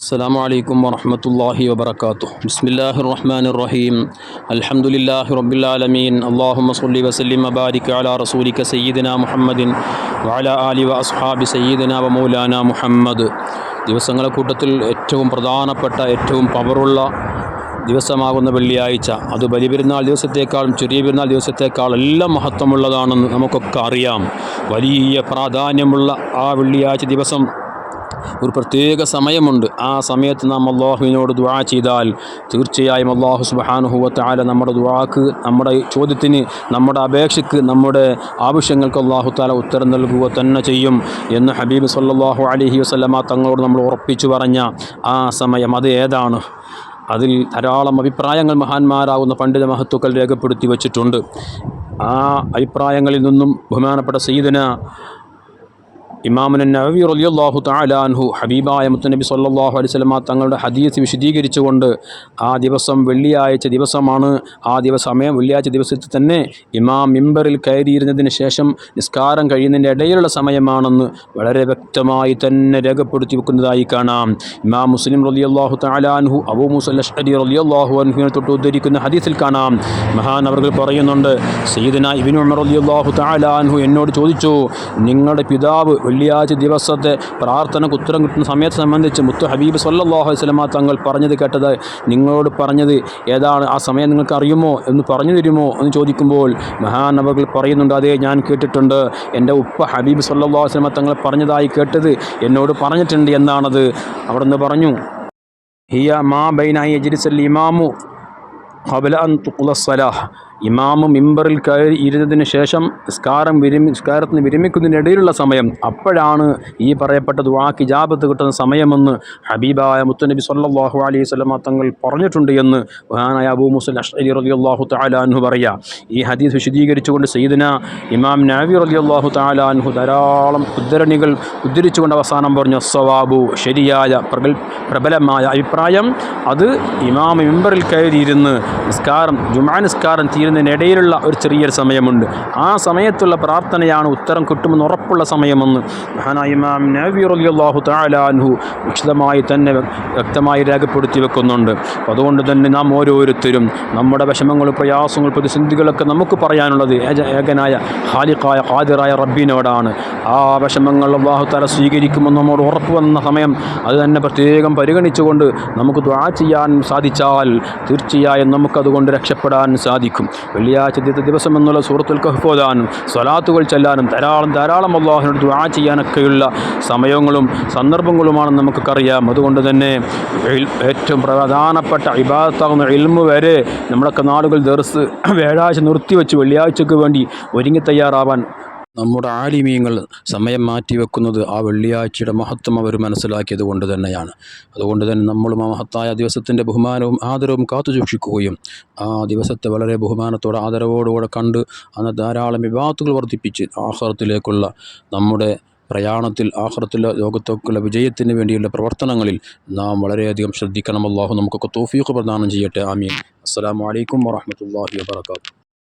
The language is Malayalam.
السلام عليكم ورحمة الله وبركاته بسم الله الرحمن الرحيم الحمد لله رب العالمين اللهم صل وسلم وبارك على رسولك سيدنا محمد وعلى آل وأصحاب سيدنا ومولانا محمد ദിവസങ്ങളെ കൂട്ടത്തിൽ ഏറ്റവും പ്രധാനപ്പെട്ട ഏറ്റവും പവറുള്ള ദിവസമാകുന്ന വെള്ളിയാഴ്ച അത് ബലിപെരുന്നാൾ ദിവസത്തേക്കാളും ചെറിയ പെരുന്നാൾ ദിവസത്തേക്കാൾ എല്ലാം മഹത്വമുള്ളതാണെന്ന് നമുക്കൊക്കെ അറിയാം വലിയ പ്രാധാന്യമുള്ള ആ വെള്ളിയാഴ്ച ദിവസം ഒരു പ്രത്യേക സമയമുണ്ട്. ആ സമയത്ത് നാം അള്ളാഹുവിനോട് ദുആ ചെയ്താൽ തീർച്ചയായും അള്ളാഹു സുബഹാനുഹുവത്ത് ആല നമ്മുടെ ദുആക്ക് നമ്മുടെ ചോദ്യത്തിന് നമ്മുടെ അപേക്ഷയ്ക്ക് നമ്മുടെ ആവശ്യങ്ങൾക്ക് അള്ളാഹു താല ഉത്തരം നൽകുക തന്നെ ചെയ്യും എന്ന് ഹബീബ് സല്ലാഹു അലഹി വസ്ലമ തങ്ങളോട് നമ്മൾ ഉറപ്പിച്ചു പറഞ്ഞ ആ സമയം അത് ഏതാണ്? അതിൽ ധാരാളം അഭിപ്രായങ്ങൾ മഹാന്മാരാകുന്ന പണ്ഡിത മഹത്തുക്കൾ രേഖപ്പെടുത്തി വച്ചിട്ടുണ്ട്. ആ അഭിപ്രായങ്ങളിൽ നിന്നും ബഹുമാനപ്പെട്ട സയ്യിദന ഇമാമുൻ നവവി റലിയല്ലാഹു താലാൻഹു ഹബീബായ മുത്തനബി സല്ലാഹു അലിസ്ലമ തങ്ങളുടെ ഹദീസ് വിശദീകരിച്ചുകൊണ്ട് ആ ദിവസം വെള്ളിയാഴ്ച ദിവസമാണ്. ആ ദിവസം സമയം വെള്ളിയാഴ്ച ദിവസത്തിൽ തന്നെ ഇമാം മിമ്പറിൽ കയറിയിരുന്നതിന് ശേഷം നിസ്കാരം കഴിയുന്നതിന്റെ ഇടയിലുള്ള സമയമാണെന്ന് വളരെ വ്യക്തമായി തന്നെ രേഖപ്പെടുത്തി വെക്കുന്നതായി കാണാം. ഇമാം മുസ്ലിം റലിയല്ലാഹു താലാൻഹു അബൂ മുസല്ലി റലിയല്ലാഹു അൻഹുവിനെ തൊട്ട് ഉദ്ധരിക്കുന്ന ഹദീസിൽ കാണാം. മഹാൻ അവർ പറയുന്നുണ്ട് സീദന ഇബിൻ ഉമർ റലിയല്ലാഹു താലാൻഹു എന്നോട് ചോദിച്ചു നിങ്ങളുടെ പിതാവ് വെള്ളിയാഴ്ച ദിവസത്തെ പ്രാർത്ഥനയ്ക്ക് ഉത്തരം കിട്ടുന്ന സമയത്തെ സംബന്ധിച്ച് മുത്തു ഹബീബ് സല്ലാഹു വസ്ലമ തങ്ങൾ പറഞ്ഞത് കേട്ടത് നിങ്ങളോട് പറഞ്ഞത് ഏതാണ്? ആ സമയം നിങ്ങൾക്ക് അറിയുമോ എന്ന് പറഞ്ഞു തരുമോ എന്ന് ചോദിക്കുമ്പോൾ മഹാനവകൾ പറയുന്നുണ്ട് അതേ ഞാൻ കേട്ടിട്ടുണ്ട്. എന്റെ ഉപ്പ ഹബീബ് സല്ലാഹു വസ്ലമ തങ്ങൾ പറഞ്ഞതായി കേട്ടത് എന്നോട് പറഞ്ഞിട്ടുണ്ട് എന്നാണത്. അവിടെ നിന്ന് പറഞ്ഞു ഹിയ മാ ബൈനായി എജിരിസൽ ഇമാമു ഖബല അൻ തുക്കുലസ്സലാഹ് ഇമാമ് മിമ്പറിൽ കയറി ഇരുന്നതിന് ശേഷം നിസ്കാരം വിരമി നിസ്കാരത്തിന് വിരമിക്കുന്നതിനിടയിലുള്ള സമയം. അപ്പോഴാണ് ഈ പറയപ്പെട്ട ദുവാക്ക് ജാബത്ത് കിട്ടുന്ന സമയമെന്ന് ഹബീബായ മുത്തനബി സല്ലാഹു അലൈഹി സ്വലമ തങ്ങൾ പറഞ്ഞിട്ടുണ്ട് എന്ന് മഹാനായ അബൂ മുസ്ലിം അഷ്അലി റലി അള്ളാഹു താലാൻഹു പറയാം. ഈ ഹദീസ് വിശദീകരിച്ചുകൊണ്ട് സയ്യിദിന ഇമാം നാവി റലി അള്ളാഹു താലാൻഹു ധാരാളം ഉദ്ധരണികൾ ഉദ്ധരിച്ചുകൊണ്ട് അവസാനം പറഞ്ഞു സവാബു ശരിയായ പ്രഗൽ പ്രബലമായ അഭിപ്രായം. അത് ഇമാം മിമ്പറിൽ കയറിയിരുന്ന് നിസ്കാരം ജുമാ നിസ്കാരം തീരുന്ന ചെയ്യുന്നതിനിടയിലുള്ള ഒരു ചെറിയൊരു സമയമുണ്ട്. ആ സമയത്തുള്ള പ്രാർത്ഥനയാണ് ഉത്തരം കിട്ടുമെന്ന് ഉറപ്പുള്ള സമയമെന്ന് ഇമാം നബി വിശദമായി തന്നെ വ്യക്തമായി രേഖപ്പെടുത്തി വെക്കുന്നുണ്ട്. അതുകൊണ്ട് തന്നെ നാം ഓരോരുത്തരും നമ്മുടെ വിഷമങ്ങൾ പ്രയാസങ്ങൾ പ്രതിസന്ധികളൊക്കെ നമുക്ക് പറയാനുള്ളത് ഏകനായ ഹാലിഖായ ഹാദിറായ റബ്ബിനോടാണ്. ആ വിഷമങ്ങൾ അള്ളാഹു താല സ്വീകരിക്കുമെന്ന് നമ്മോട് ഉറപ്പ് വന്ന സമയം അത് തന്നെ പ്രത്യേകം പരിഗണിച്ചുകൊണ്ട് നമുക്ക് ദ്വാ ചെയ്യാൻ സാധിച്ചാൽ തീർച്ചയായും നമുക്കതുകൊണ്ട് രക്ഷപ്പെടാൻ സാധിക്കും. വെള്ളിയാഴ്ച ദിവസം എന്നുള്ള സൂറത്തുൽ കഹ്ഫോദാനും സ്വലാത്തുകൾ ചെല്ലാനും ധാരാളം ധാരാളം അള്ളാഹിനോട് ദുആ ചെയ്യാനൊക്കെയുള്ള സമയങ്ങളും സന്ദർഭങ്ങളുമാണ് നമുക്കറിയാം അതുകൊണ്ട് തന്നെ ഏറ്റവും പ്രധാനപ്പെട്ട ഇബാദത്താകുന്ന ഇൽമു വരെ നമ്മളൊക്കെ നാളുകൾ ദർസ് വ്യാഴാഴ്ച നിർത്തിവെച്ച് വെള്ളിയാഴ്ചക്ക് വേണ്ടി ഒരുങ്ങി തയ്യാറാവാൻ നമ്മുടെ ആലിമീങ്ങൾ സമയം മാറ്റി വെക്കുന്നത് ആ വെള്ളിയാഴ്ചയുടെ മഹത്വം അവർ മനസ്സിലാക്കിയത് കൊണ്ട് തന്നെയാണ്. അതുകൊണ്ട് തന്നെ നമ്മളും ആ മഹത്തായ ദിവസത്തിന്റെ ബഹുമാനവും ആദരവും കാത്തു സൂക്ഷിക്കുകയും ആ ദിവസത്തെ വളരെ ബഹുമാനത്തോടെ ആദരവോടുകൂടെ കണ്ട് അന്ന് ധാരാളം വിവാഹത്തുകൾ വർദ്ധിപ്പിച്ച് ആഹ്റത്തിലേക്കുള്ള നമ്മുടെ പ്രയാണത്തിൽ ആഹ്റത്തിലെ ലോകത്തേക്കുള്ള വിജയത്തിന് വേണ്ടിയുള്ള പ്രവർത്തനങ്ങളിൽ നാം വളരെയധികം ശ്രദ്ധിക്കണം അള്ളാഹു നമുക്കൊക്കെ തോഫീഖ് പ്രദാനം ചെയ്യട്ടെ. ആമീൻ. അസ്സാം വലൈക്കും വാഹമത്തല്ലാഹി വാബർക്കാത്തു